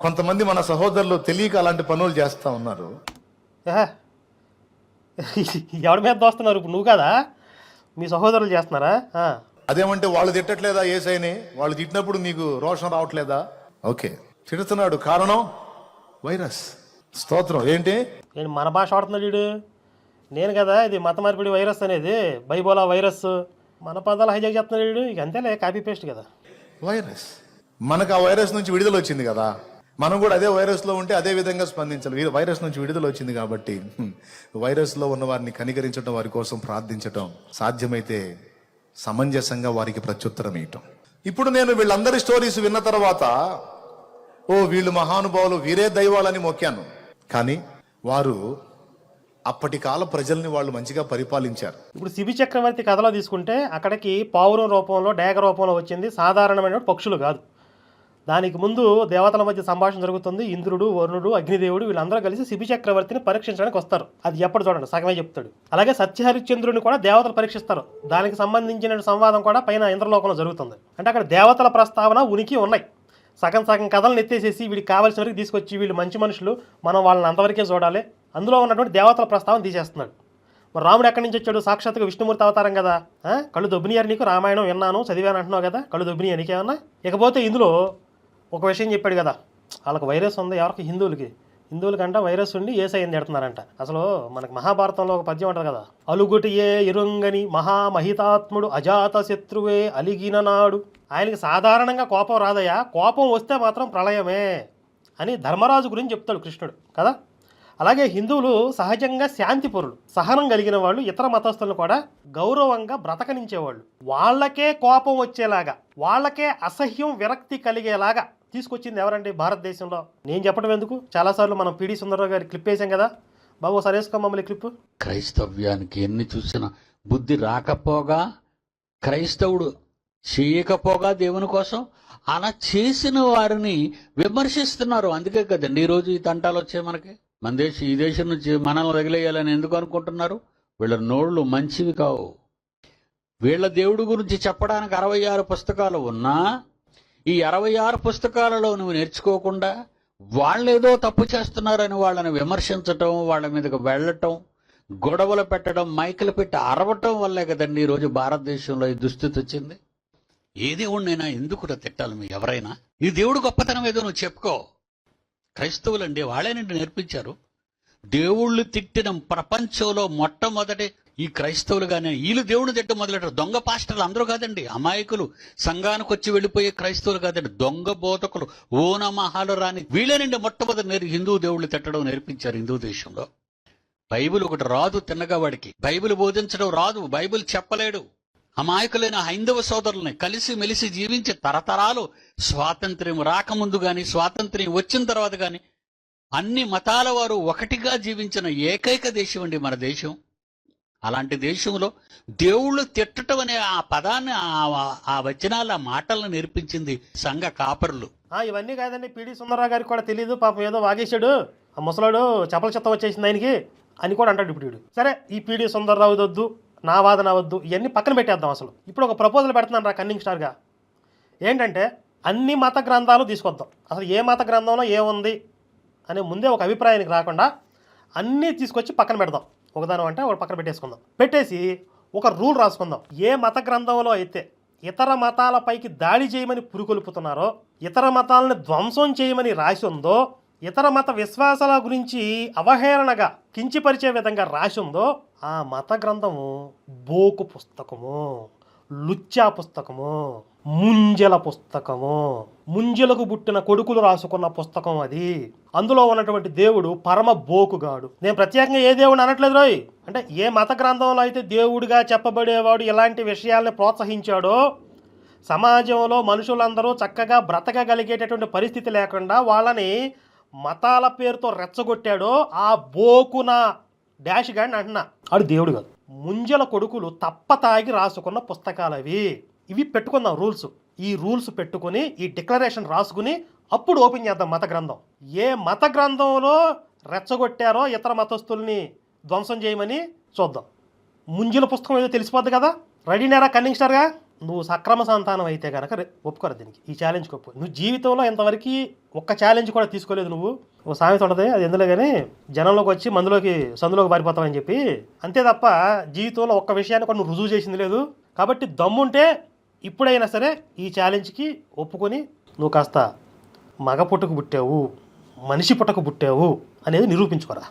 కొంతమంది మన సహోదరులు తెలియక అలాంటి పనులు చేస్తా ఉన్నారు. ఎవడి మీద దోస్తున్నారు ఇప్పుడు? నువ్వు కదా? మీ సహోదరులు చేస్తున్నారా. అదేమంటే వాళ్ళు తిట్టట్లేదా ఏసైని వాళ్ళు తిట్టినప్పుడు నీకు రోషం రావట్లేదా? ఓకే. తిడుతున్నాడు. కారణం? వైరస్. స్తోత్రం. ఏంటి? ఏంటి మన భాష వాడుతున్నాడు వీడు? నేను కదా ఇది మత మార్పిడి వైరస్ అనేది. బైబోలా వైరస్. మన పదాలు హైజాక్ చేస్తున్నాడు వీడు. ఇక అంతేలే కాపీ పేస్ట్ కదా. వైరస్. మనకు ఆ వైరస్ నుంచి విడుదల వచ్చింది కదా. మనం కూడా అదే వైరస్లో ఉంటే అదే విధంగా స్పందించాలి. వైరస్ నుంచి విడుదల వచ్చింది కాబట్టి వైరస్లో ఉన్న వారిని కనికరించడం వారి కోసం ప్రార్థించటం సాధ్యమైతే సమంజసంగా వారికి ప్రత్యుత్తరం ఇవ్వటం ఇప్పుడు నేను వీళ్ళందరి స్టోరీస్ విన్న తర్వాత ఓ వీళ్ళు మహానుభావులు వీరే దైవాలని మొక్కాను. కానీ వారు అప్పటి కాల ప్రజల్ని వాళ్ళు మంచిగా పరిపాలించారు. ఇప్పుడు శిబి చక్రవర్తి కథలో తీసుకుంటే అక్కడికి పావురం రూపంలో డేగ రూపంలో వచ్చింది సాధారణమైన పక్షులు కాదు. దానికి ముందు దేవతల మధ్య సంభాషణ జరుగుతుంది. ఇంద్రుడు వరుణుడు అగ్నిదేవుడు వీళ్ళందరూ కలిసి శిబి చక్రవర్తిని పరీక్షించడానికి వస్తారు. అది ఎప్పుడు చూడండి సగమే చెప్తాడు. అలాగే సత్యహరిశ్చంద్రుని కూడా దేవతలు పరీక్షిస్తారు. దానికి సంబంధించిన సంవాదం కూడా పైన ఇంద్రలోకంలో జరుగుతుంది. అంటే అక్కడ దేవతల ప్రస్తావన ఉనికి ఉన్నాయి. సగం సగం కథలను ఎత్తేసేసి వీడికి కావాల్సిన వరకు తీసుకొచ్చి వీళ్ళు మంచి మనుషులు మనం వాళ్ళని అంతవరకే చూడాలి. అందులో ఉన్నటువంటి దేవతల ప్రస్తావన తీసేస్తున్నాడు. మరి రాముడు ఎక్కడి నుంచి వచ్చాడు? సాక్షాత్తుగా విష్ణుమూర్తి అవతారం కదా. కళ్ళు దొబ్బినియారు నీకు? రామాయణం విన్నాను చదివాను అంటున్నావు కదా. కళ్ళు దొబ్బినియా నీకేమన్నా? ఇకపోతే ఇందులో ఒక విషయం చెప్పాడు కదా వాళ్ళకి వైరస్ ఉంది ఎవరికి? హిందువులకి. హిందువులకంట వైరస్ ఉండి ఏసైని తిడుతున్నారంట. అసలు మనకి మహాభారతంలో ఒక పద్యం ఉంటుంది కదా అలుగుటి ఏ ఇరుంగని మహామహితాత్ముడు అజాత శత్రువే అలిగిన నాడు. ఆయనకి సాధారణంగా కోపం రాదయ్యా కోపం వస్తే మాత్రం ప్రళయమే అని ధర్మరాజు గురించి చెప్తాడు కృష్ణుడు కదా. అలాగే హిందువులు సహజంగా శాంతిపరులు సహనం కలిగిన వాళ్ళు ఇతర మతస్థులను కూడా గౌరవంగా బ్రతకనించేవాళ్ళు వాళ్ళకే కోపం వచ్చేలాగా వాళ్ళకే అసహ్యం విరక్తి కలిగేలాగా తీసుకొచ్చింది ఎవరండి? భారతదేశంలో. నేను చెప్పడం ఎందుకు? చాలాసార్లు మనం పిడి సుందరరావు గారి క్లిప్ వేసాం కదా? బాబు ఒకసారి మమ్మల్ని క్లిప్. క్రైస్తవ్యానికి ఎన్ని చూసినా బుద్ధి రాకపోగా క్రైస్తవుడు చేయకపోగా దేవుని కోసం అలా చేసిన వారిని విమర్శిస్తున్నారు. అందుకే కదండి ఈరోజు ఈ తంటాలు వచ్చాయి మనకి. మన దేశం ఈ దేశం నుంచి మనల్ని వదిలేయాలని ఎందుకు అనుకుంటున్నారు? వీళ్ళ నోళ్ళు మంచివి కావు. వీళ్ళ దేవుడి గురించి చెప్పడానికి అరవై ఆరు పుస్తకాలు ఉన్నా ఈ అరవై ఆరు పుస్తకాలలో నువ్వు నేర్చుకోకుండా వాళ్ళేదో తప్పు చేస్తున్నారని వాళ్ళని విమర్శించటం వాళ్ళ మీదకి వెళ్ళటం గొడవలు పెట్టడం మైకులు పెట్టి అరవటం వల్లే కదండి ఈరోజు భారతదేశంలో ఈ దుస్థితి వచ్చింది. ఏ దేవుడినైనా ఎందుకు తిట్టాలి మీ ఎవరైనా? నీ దేవుడు గొప్పతనం ఏదో నువ్వు చెప్పుకో. క్రైస్తవులండి వాళ్ళేనండి నేర్పించారు. దేవుళ్ళు తిట్టిన ప్రపంచంలో మొట్టమొదటి ఈ క్రైస్తవులు కానీ వీళ్ళు దేవుని తిట్ట మొదలెట్టారు? దొంగ పాస్టర్లు అందరూ కాదండి. అమాయకులు. సంఘానికి వచ్చి వెళ్ళిపోయే క్రైస్తవులు కాదండి. దొంగ బోధకులు ఓనమహాలు రాని వీళ్ళేనండి మొట్టమొదటి నేర్ హిందూ దేవుళ్ళు తిట్టడం నేర్పించారు హిందూ దేశంలో. బైబిల్ ఒకటి రాదు తిన్నగా వాడికి. బైబిల్ బోధించడం రాదు. బైబిల్ చెప్పలేడు. అమాయకులైన హైందవ సోదరుల్ని కలిసి మెలిసి జీవించే తరతరాలు స్వాతంత్ర్యం రాకముందు గాని స్వాతంత్ర్యం వచ్చిన తర్వాత గాని అన్ని మతాల వారు ఒకటిగా జీవించిన ఏకైక దేశం అండి మన దేశం. అలాంటి దేశంలో దేవుళ్ళు తిట్టడం అనే ఆ పదాన్ని ఆ- ఆ వచనాల ఆ మాటలను నేర్పించింది సంఘ కాపరులు. ఇవన్నీ కాదండి. పిడి సుందరరావు గారికి కూడా తెలియదు పాపం ఏదో వాగేశాడు. ఆ ముసలాడు చపల చెత్త వచ్చేసింది ఆయనకి అని కూడా అంటాడు ఇప్పుడు సరే ఈ పిడి సుందరరావు వద్దు నా వాదన వద్దు ఇవన్నీ పక్కన పెట్టేద్దాం అసలు. ఇప్పుడు ఒక ప్రపోజల్ పెడుతున్నాను రా కన్నింగ్ స్టార్గా. ఏంటంటే అన్ని మత గ్రంథాలు తీసుకొద్దాం. అసలు ఏ మత గ్రంథంలో ఏముంది? అనే ముందే ఒక అభిప్రాయానికి రాకుండా అన్నీ తీసుకొచ్చి పక్కన పెడదాం. ఒకదానం అంటే ఒక పక్కన పెట్టేసుకుందాం. పెట్టేసి ఒక రూల్ రాసుకుందాం. ఏ మత గ్రంథంలో అయితే ఇతర మతాలపైకి దాడి చేయమని పురుకొల్పుతున్నారో ఇతర మతాలను ధ్వంసం చేయమని రాసి ఉందో ఇతర మత విశ్వాసాల గురించి అవహేళనగా కించిపరిచే విధంగా రాసి ఉందో ఆ మత గ్రంథము బోకు పుస్తకము. లుచ్చా పుస్తకము ముంజల పుస్తకము. ముంజలకు పుట్టిన కొడుకులు రాసుకున్న పుస్తకం అది. అందులో ఉన్నటువంటి దేవుడు పరమ బోకుగాడు. నేను ప్రత్యేకంగా ఏ దేవుడు అనట్లేదు రోయ్. అంటే ఏ మత గ్రంథంలో అయితే దేవుడిగా చెప్పబడేవాడు ఇలాంటి విషయాల్ని ప్రోత్సహించాడో సమాజంలో మనుషులందరూ చక్కగా బ్రతకగలిగేటటువంటి పరిస్థితి లేకుండా వాళ్ళని మతాల పేరుతో రెచ్చగొట్టాడో ఆ బోకున డాష్ గాడిని అంటున్నా. ఆడు దేవుడు కాదు. ముంజల కొడుకులు తప్ప తాగి రాసుకున్న పుస్తకాలు అవి ఇవి పెట్టుకుందాం రూల్స్. ఈ రూల్స్ పెట్టుకుని ఈ డిక్లరేషన్ రాసుకుని అప్పుడు ఓపెన్ చేద్దాం మత గ్రంథం. ఏ మత గ్రంథంలో రెచ్చగొట్టారో ఇతర మతస్థుల్ని ధ్వంసం చేయమని చూద్దాం. ముంజల పుస్తకం ఏదో తెలిసిపోద్ది కదా? రెడీనేరా కన్నింగ్ స్టార్గా నువ్వు సక్రమ సంతానం అయితే కనుక ఒప్పుకోరు దీనికి. ఈ ఛాలెంజ్కి ఒప్పు. నువ్వు జీవితంలో ఇంతవరకు ఒక్క ఛాలెంజ్ కూడా తీసుకోలేదు నువ్వు. ఓ సామెత ఉండదు అది ఎందులో కానీ జనంలోకి వచ్చి మందులోకి సందులోకి పారిపోతామని చెప్పి. అంతే తప్ప జీవితంలో ఒక్క విషయాన్ని కూడా నువ్వు రుజువు చేసింది లేదు. కాబట్టి దమ్ముంటే ఇప్పుడైనా సరే ఈ ఛాలెంజ్కి ఒప్పుకొని నువ్వు కాస్త మగ పుట్టకు పుట్టావు మనిషి పుట్టకు పుట్టావు అనేది నిరూపించుకోరా.